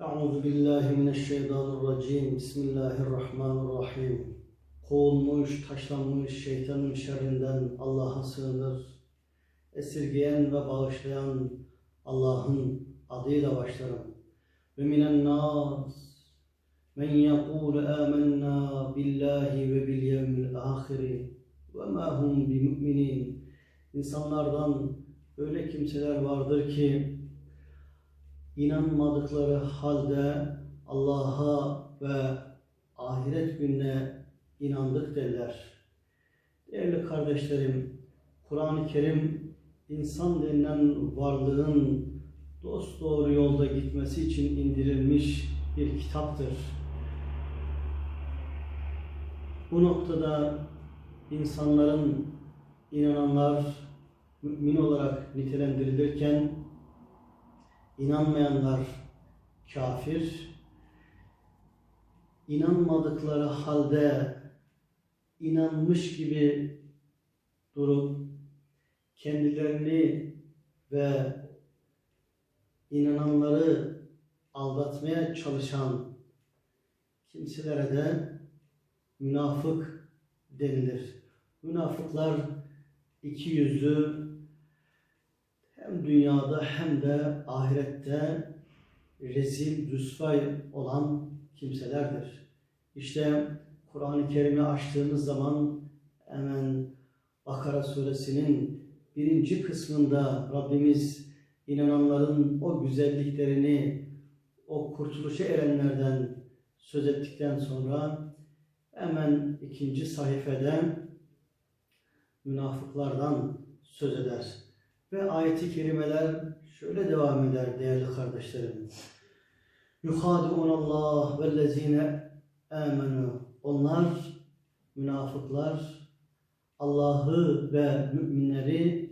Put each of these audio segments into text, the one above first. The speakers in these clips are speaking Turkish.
Euzu billahi mineşşeytanirracim. Bismillahirrahmanirrahim. Kovulmuş, taşlanmış şeytanın şerrinden Allah'a sığınır. Esirgeyen ve bağışlayan Allah'ın adıyla başlarım. Ve minen nas men yekulu amennâ billahi ve bil yevmil ahiri ve ma hum bimü'minin. İnsanlardan öyle kimseler vardır ki inanmadıkları halde Allah'a ve ahiret gününe inandık derler. Değerli kardeşlerim, Kur'an-ı Kerim insan denilen varlığın dost doğru yolda gitmesi için indirilmiş bir kitaptır. Bu noktada insanların inananlar mümin olarak nitelendirilirken inanmayanlar kafir, inanmadıkları halde inanmış gibi durup kendilerini ve inananları aldatmaya çalışan kimselere de münafık denilir. Münafıklar iki yüzlü dünyada hem de ahirette rezil, rüsvay olan kimselerdir. İşte Kur'an-ı Kerim'i açtığımız zaman hemen Bakara suresinin birinci kısmında Rabbimiz inananların o güzelliklerini, o kurtuluşa erenlerden söz ettikten sonra hemen ikinci sayfada münafıklardan söz eder. Ve ayeti kerimeler şöyle devam eder değerli kardeşlerim. Yuhadi'un Allah vellezine amenu. Onlar münafıklar Allah'ı ve müminleri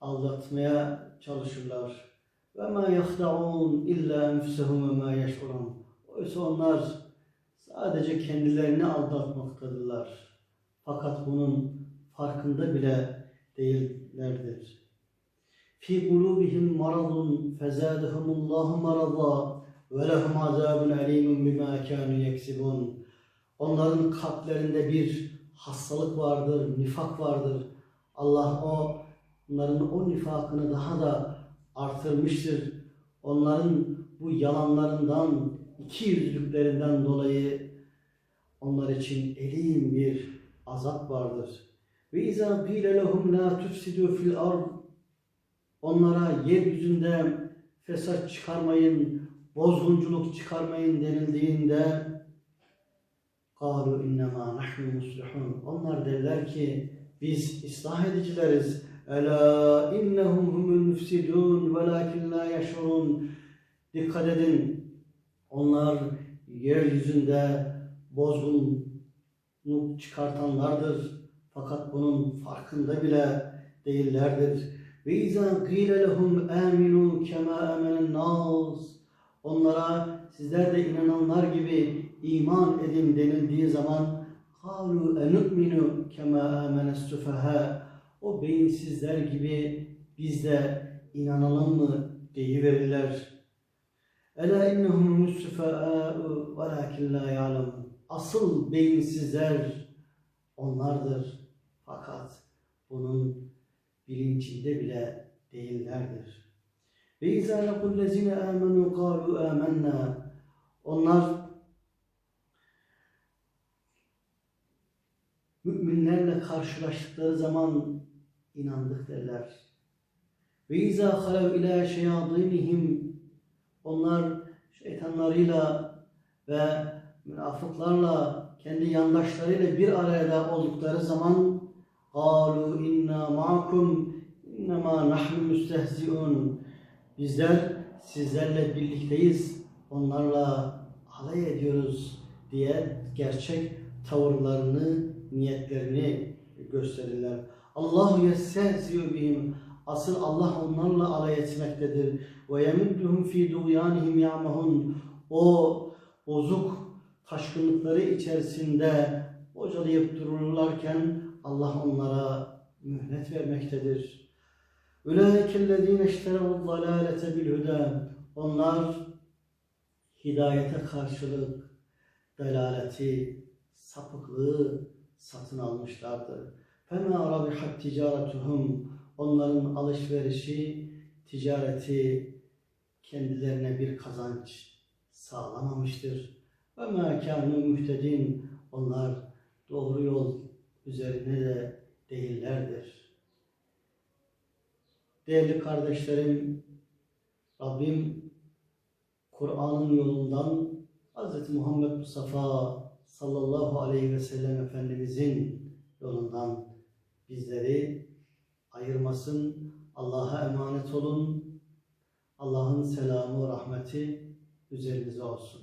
aldatmaya çalışırlar. Ve ma yahda'un illa enfusehum ve ma yeş'urun. Oysa onlar sadece kendilerini aldatmaktadırlar. Fakat bunun farkında bile değillerdir. Fi kulubihim maradun fezadehumullahu marada ve lehum azabun alimun bima kanu yeksibun. Onların kalplerinde bir hastalık vardır, nifak vardır. Allah o onların o nifakını daha da artırmıştır. Onların bu yalanlarından, iki yüzlüklerinden dolayı onlar için elim bir azap vardır. Ve izâ qîle lehum lâ tufsidû fil ard Onlara yeryüzünde fesat çıkarmayın, bozgunculuk çıkarmayın denildiğinde قَالُوا اِنَّمَا نَحْنُ مُسْلِحُونَ Onlar derler ki biz ıslah edicileriz. Ela innehum humul müfsidun velakin la yeşurun. Dikkat edin. Onlar yeryüzünde bozgunluk çıkartanlardır. Fakat bunun farkında bile değillerdir. Ve izâ qîle lehum âminû kemâ âmenen nâs. Onlara sizler de inananlar gibi iman edin denildiği zaman قَالُوا اَنُؤْمِنُ كَمَا آمَنَ السُّفَهَا O beyinsizler gibi biz de inanalım mı deyiverirler. اَلَا اِنَّهُمْ مُسْتُفَاءُ وَلَاكِنْ لَا يَعْلَمُ Asıl beyinsizler onlardır. Fakat bunun bilincinde bile değillerdir. Ve izâ lekullezine âmenû kâlû âmennâ Onlar müminlerle karşılaştıkları zaman inandık derler. Ve izâ halev ilâ şeyâdînihim Onlar şeytanlarıyla ve münafıklarla kendi yandaşlarıyla bir araya oldukları zaman قَالُوا اِنَّا مَعَكُمْ اِنَّمَا نَحْنُ مُسْتَهْزِئُونَ Bizler sizlerle birlikteyiz, onlarla alay ediyoruz diye gerçek tavırlarını, niyetlerini gösterirler. Allahu yestehzi'u bihim. Asıl Allah onlarla alay etmektedir. Ve yemudduhum fi duyanihim ya'mahun. O bozuk taşkınlıkları içerisinde bocalayıp dururlarken Allah onlara mühlet vermektedir. Ulaikellezine işterevu'd dalalete bil huda. Onlar hidayete karşılık delaleti, sapıklığı satın almışlardır. فَمَا رَبِحَتْ تِجَارَتُهُمْ Onların alışverişi, ticareti kendilerine bir kazanç sağlamamıştır. وَمَا كَانُوا مُهْتَدِينَ Onlar doğru yol üzerine de değillerdir. Değerli kardeşlerim, Rabbim Kur'an'ın yolundan Hz. Muhammed Mustafa sallallahu aleyhi ve sellem Efendimizin yolundan bizleri ayırmasın. Allah'a emanet olun. Allah'ın selamı, rahmeti üzerinize olsun.